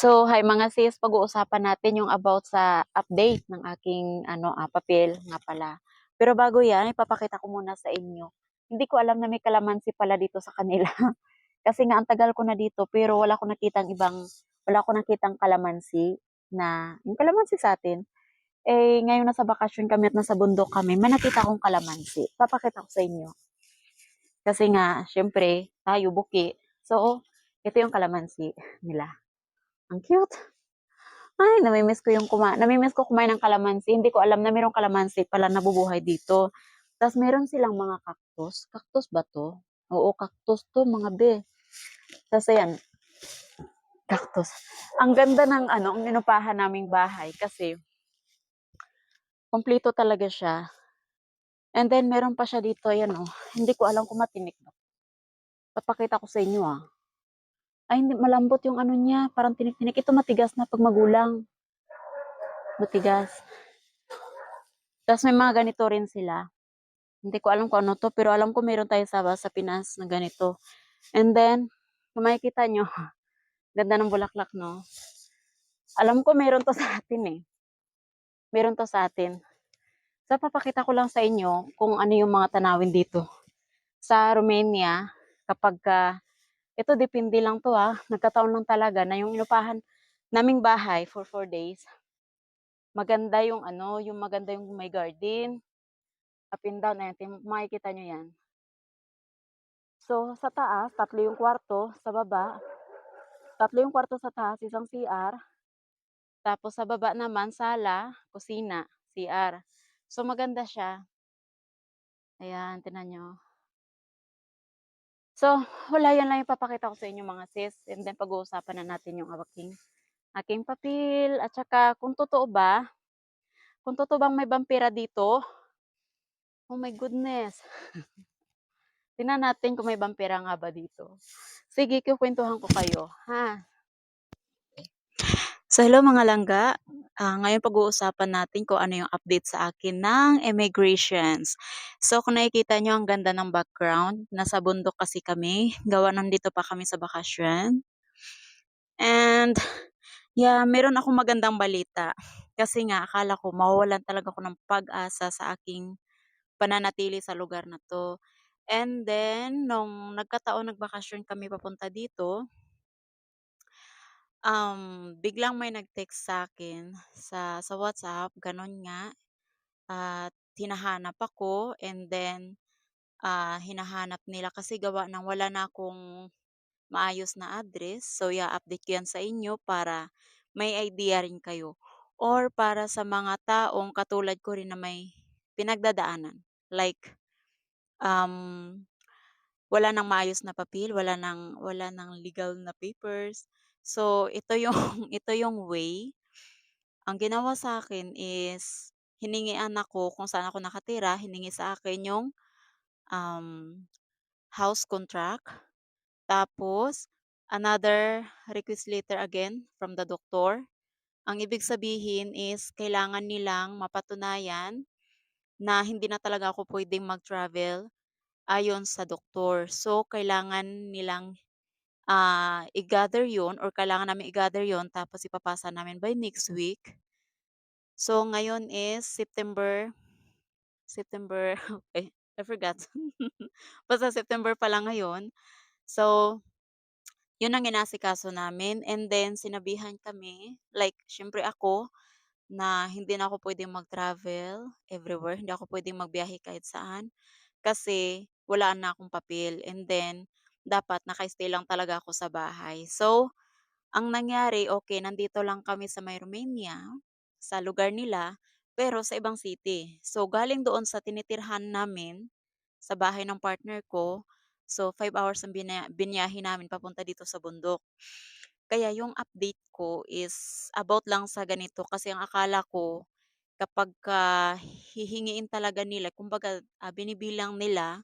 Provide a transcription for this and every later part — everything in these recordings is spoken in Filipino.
So, hi mga sis, pag-uusapan natin yung about sa update ng aking ano, ah, papel nga pala. Pero bago yan, ipapakita ko muna sa inyo. Hindi ko alam na may kalamansi pala dito sa kanila. Kasi nga ang tagal ko na dito pero wala ko nakitang ibang wala ko nakitang kalamansi na yung kalamansi sa atin. Eh ngayon nasa bakasyon kami at nasa bundok kami, may nakita akong kalamansi. Papakita ko sa inyo. Kasi nga, syempre, tayo buki. So, ito yung kalamansi nila. Ang cute. Ay, namimiss ko yung kuma namimiss ko kumain ng kalamansi. Hindi ko alam na mayroong kalamansi pala nabubuhay dito. Tapos meron silang mga cactus. Cactus ba to? Oo, cactus to, mga be. Tapos ayan, cactus. Ang ganda ng ano, ang inupahan naming bahay kasi kompleto talaga siya. And then meron pa siya dito, ayan oh. Hindi ko alam kung matinik. Papakita ko sa inyo ah. Ay, hindi, malambot yung ano niya. Parang tinik-tinik. Ito matigas na pag magulang. Matigas. Tapos may mga ganito rin sila. Hindi ko alam kung ano to, pero alam ko meron tayo sa, sa Pinas na ganito. And then, kung makikita nyo, ganda ng bulaklak, no? Alam ko meron to sa atin eh. Meron to sa atin. So, papakita ko lang sa inyo kung ano yung mga tanawin dito. Sa Romania, kapag ka, ito depende lang to ah, nagkataon lang talaga na yung inupahan naming bahay for 4 days, maganda yung ano, yung maganda yung may garden, up and down, ayan, makikita nyo yan. So, sa taas, tatlo yung kwarto, sa baba, tatlo yung kwarto sa taas, isang CR, tapos sa baba naman, sala, kusina, CR. So, maganda siya. Ayan, tinan nyo. So, wala yan lang yung papakita ko sa inyo mga sis. And then, pag-uusapan na natin yung aking, aking papel. At saka, kung totoo ba, kung totoo bang may vampira dito, oh my goodness. Tingnan natin kung may vampira nga ba dito. Sige, kukwentuhan ko kayo, ha? So, hello mga langga. Ah, ngayon pag-uusapan natin kung ano yung update sa akin ng immigrations. So, kung nakikita nyo, ang ganda ng background. Nasa bundok kasi kami. Gawa nandito pa kami sa bakasyon. And, yeah, meron akong magandang balita. Kasi nga, akala ko mawawalan talaga ako ng pag-asa sa aking pananatili sa lugar na to. And then, nung nagkataon nagbakasyon kami papunta dito, um, biglang may nag-text sa akin sa, sa WhatsApp, ganun nga, at hinahanap ako, and then, ah, hinahanap nila kasi gawa ng wala na akong maayos na address. So, i-update ko yan sa inyo para may idea rin kayo. Or para sa mga taong katulad ko rin na may pinagdadaanan. Like, um, wala nang maayos na papel, wala nang wala nang legal na papers. So, ito yung ito yung way. Ang ginawa sa akin is hiningian ako kung saan ako nakatira, hiningi sa akin yung um, house contract. Tapos, another request letter again from the doctor. Ang ibig sabihin is kailangan nilang mapatunayan na hindi na talaga ako pwedeng mag-travel ayon sa doktor. So, kailangan nilang ah, i-gather yun or kailangan namin i-gather yun tapos ipapasa namin by next week. So, ngayon is September, September, okay, I forgot. Basta September pa lang ngayon. So, yun ang inasikaso namin. And then, sinabihan kami, like, syempre ako, na hindi na ako pwedeng mag-travel everywhere. Hindi ako pwedeng magbiyahe kahit saan. Kasi, wala na akong papel. And then, dapat naka-stay lang talaga ako sa bahay. So, ang nangyari, okay, nandito lang kami sa may Romania, sa lugar nila, pero sa ibang city. So, galing doon sa tinitirhan namin, sa bahay ng partner ko, so 5 hours ang bina biniyahe namin papunta dito sa bundok. Kaya yung update ko is about lang sa ganito kasi ang akala ko kapagka hihingiin talaga nila, kumbaga, ah, binibilang nila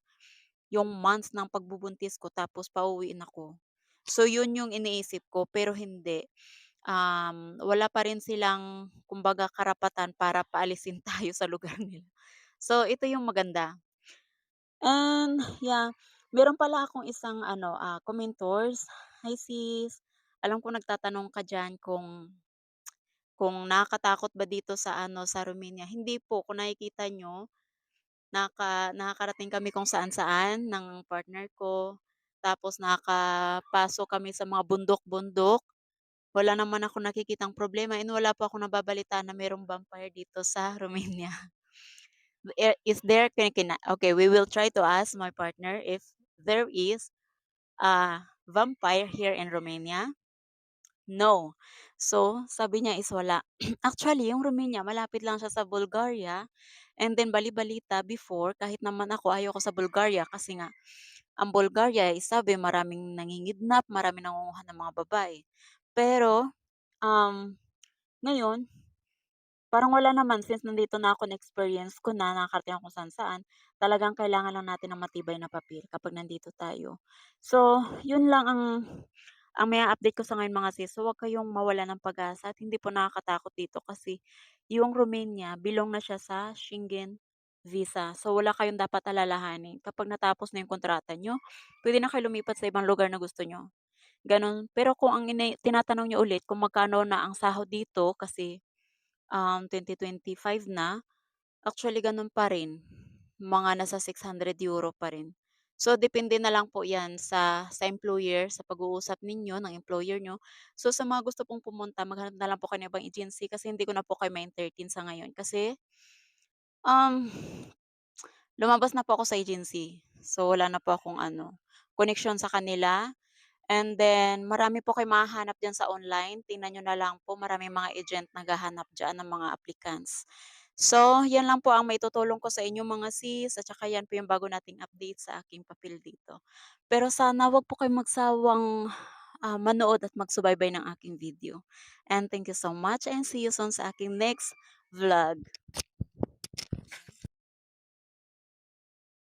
yung months ng pagbubuntis ko tapos pauwiin ako. So, yun yung iniisip ko pero hindi. Um, wala pa rin silang kumbaga karapatan para paalisin tayo sa lugar nila. So, ito yung maganda. And yeah, meron pala akong isang ano, ah, commentors. Hi sis, alam ko nagtatanong ka diyan kung kung nakakatakot ba dito sa ano, sa Romania. Hindi po, kung nakikita niyo, naka nakakarating kami kung saan-saan ng partner ko, tapos nakakapasok kami sa mga bundok-bundok. Wala naman akong nakikitang problema and wala po akong nababalitaan na merong vampire dito sa Romania. Eh, is there okay, we will try to ask my partner if there is a vampire here in Romania. No. So, sabi niya is wala. Actually, yung Romania malapit lang siya sa Bulgaria and then bali-balita before kahit naman ako ayaw ko sa Bulgaria kasi nga ang Bulgaria is sabi maraming nangingidnap, maraming nangunguha ng mga babae. Pero, um, ngayon Parang wala naman since nandito na ako na-experience ko na, nakakarating ako kung saan-saan, talagang kailangan lang natin ng matibay na papel kapag nandito tayo. So, yun lang ang ang mai-a-update ko sa ngayon mga sis. So, huwag kayong mawalan ng pag-asa at hindi po nakakatakot dito kasi yung Romania belong na siya sa Schengen visa. So, wala kayong dapat alalahanin. Kapag natapos na yung kontrata niyo, puwede na kayo lumipat sa ibang lugar na gusto niyo, gano'n. Pero kung ang ini tinatanong niyo ulit kung magkano na ang sahod dito kasi um, 2025 na, actually gano'n pa rin, mga nasa €600 pa rin. So, depende na lang po 'yan sa sa employer, sa pag-uusap ninyo ng employer niyo. So, sa mga gusto pong pumunta maghanap na lang po kayo ng agency kasi hindi ko na po kayo ma-entertain sa ngayon kasi, um, lumabas na po ako sa agency. So, wala na po akong ano, connection sa kanila. And then marami po kayong mahahanap diyan sa online, tingnan niyo na lang po maraming mga agent naghahanap diyan ng mga applicants. So, 'yan lang po ang maitutulong ko sa inyo mga sis at saka 'yan po yung bago nating update sa aking papel dito. Pero sana wag po kayong magsawang, ah, manood at magsubaybay ng aking video. And thank you so much and see you soon sa aking next vlog.